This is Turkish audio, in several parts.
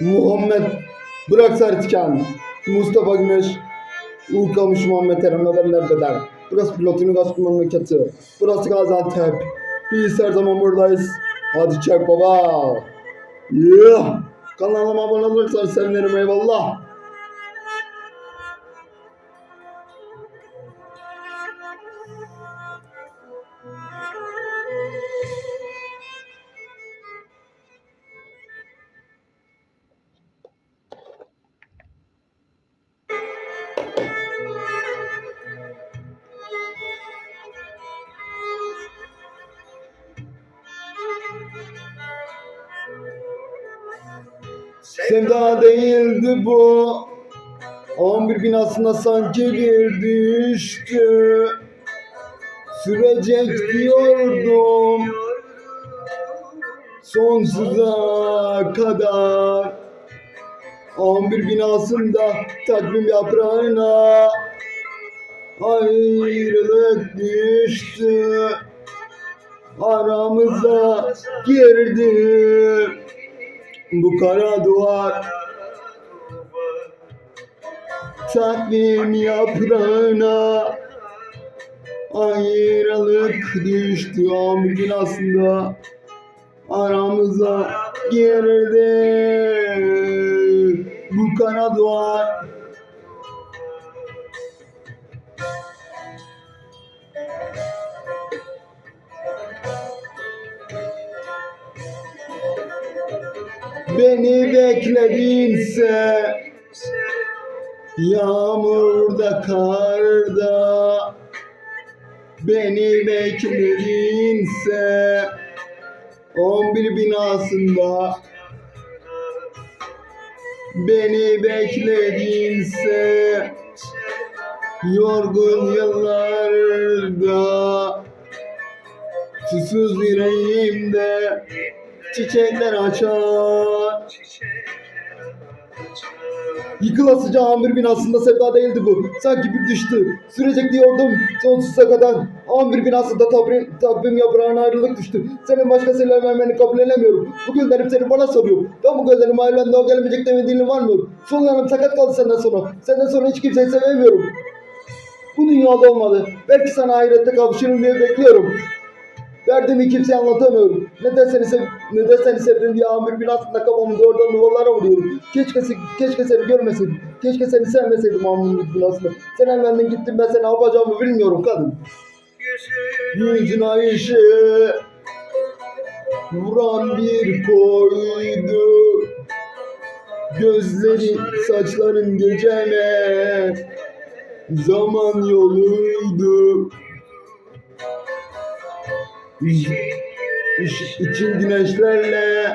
Muhammed Bırak Sertikan, Mustafa Güneş, Uğurkamış Muhammed Eren ve ben Nerbeder. Burası pilotunu gaz memleketi. Burası Gaziantep. Biz her zaman buradayız. Hadi çek baba. Yeah. Kanalıma abone olursanız sevinirim eyvallah. Sevda değildi bu. 11 binasına sanki bir düştü Sürecek diyordum Sonsuza kadar. 11 binasında takvim yaprağına Ayrılık düştü. Aramıza girdi bu kara duvar. Takvim yaprağına ayrılık düştü. Bir gün aslında aramıza girdi. Bu kara duvar Beni bekledinse Yağmurda karda Beni bekledinse 11 binasında Beni bekledinse Yorgun yıllarda Susuz yüreğimde Çiçekler açar Yıkılasıca amir binasında sevda değildi bu. Sanki bir düştü. Sürecek diyordum sonsuza kadar. Amir binasında tabrim, tabrim yaprağına ayrılık düştü. Senin başkasıyla vermeni kabul edemiyorum. Bu güllerim seni bana soruyor. Ben bu güllerim ailemde o gelemeyecek demediğini var mı? Sol yanım sakat kaldı senden sonra. Senden sonra hiç kimseyi sevemiyorum. Bu dünyada olmadı. Belki sana ahirette kavuşurum diye bekliyorum. Derdimi kimseye anlatamıyorum. Neden seni, sev neden seni sevdim diye amir binasında kafamı doğrudan duvarlara vuruyorum. Keşke, keşke seni görmeseydim. Keşke seni sevmeseydim amir binasında. Sen elbenden gittin ben seni ne yapacağımı bilmiyorum kadın. Yüzün ayışı vuran bir koydu. Gözleri saçların geceme zaman yoluydu. İş, iş- için güneşlerle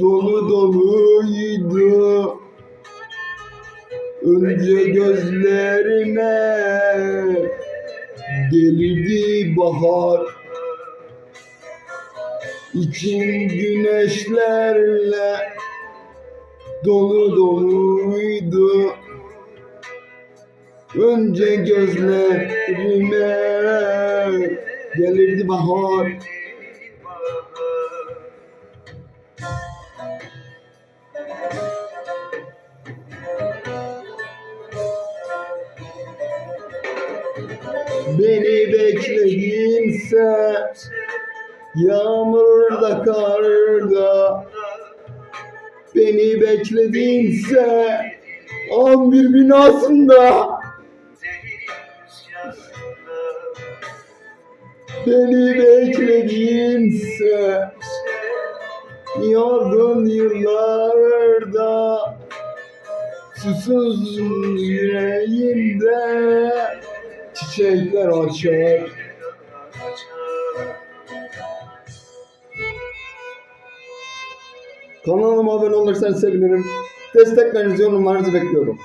dolu doluydu. Önce gözlerime gelirdi bahar. İçin güneşlerle dolu doluydu. Önce gözlerime gelirdi bahar. Beni bekledinse Yağmurda karda. Beni bekledinse 11 binasında Beni bekledinse Yorgun yıllarda Susuz yüreğimde Çiçekler açar Kanalıma abone olursanız sevinirim. Desteklerinizi, yorumlarınızı bekliyorum.